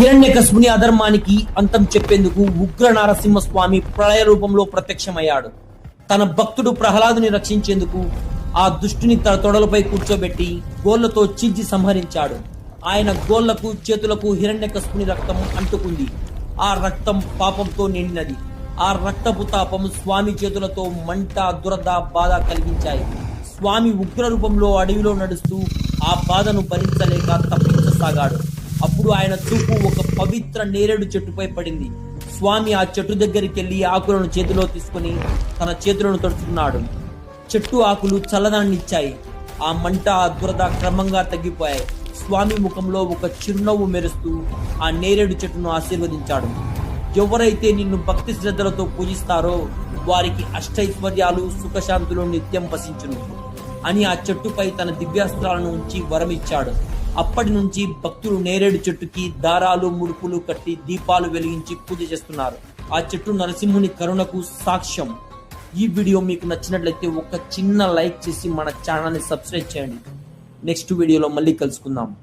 హిరణ్యకశుని అధర్మానికి అంతం చెప్పేందుకు ఉగ్ర నరసింహస్వామి ప్రళయ రూపంలో ప్రత్యక్షమయ్యాడు. తన భక్తుడు ప్రహ్లాదుని రక్షించేందుకు ఆ దుష్టుని తన తొడలపై కూర్చోబెట్టి గోళ్ళతో చించి సంహరించాడు. ఆయన గోళ్ళకు చేతులకు హిరణ్యకశుని రక్తం అంటుకుంది. ఆ రక్తం పాపంతో నిండినది. ఆ రక్తపు తాపం స్వామి చేతులతో మంట దురద బాధ కలిగించాయి. స్వామి ఉగ్ర రూపంలో అడవిలో నడుస్తూ ఆ బాధను భరించలేక తప్పించసాగాడు. అప్పుడు ఆయన చూపు ఒక పవిత్ర నేరేడు చెట్టుపై పడింది. స్వామి ఆ చెట్టు దగ్గరికి వెళ్ళి ఆకులను చేతిలో తీసుకుని తన చేతులను తడుచుకున్నాడు. చెట్టు ఆకులు చల్లదాన్నిచ్చాయి ఆ మంట ఆ దురద క్రమంగా తగ్గిపోయాయి. స్వామి ముఖంలో ఒక చిరునవ్వు మెరుస్తూ ఆ నేరేడు చెట్టును ఆశీర్వదించాడు. ఎవరైతే నిన్ను భక్తి శ్రద్ధలతో పూజిస్తారో వారికి అష్టైశ్వర్యాలు సుఖశాంతులు నిత్యం వసించును అని ఆ చెట్టుపై తన దివ్యాస్త్రాలను ఉంచి వరమిచ్చాడు. అప్పటి నుంచి భక్తులు నేరేడు చెట్టుకి దారాలు ముడుపులు కట్టి దీపాలు వెలిగించి పూజ చేస్తున్నారు. ఆ చెట్టు నరసింహుని కరుణకు సాక్ష్యం. ఈ వీడియో మీకు నచ్చినట్లయితే ఒక చిన్న లైక్ చేసి మన ఛానల్ని సబ్స్క్రైబ్ చేయండి. నెక్స్ట్ వీడియోలో మళ్ళీ కలుసుకుందాం.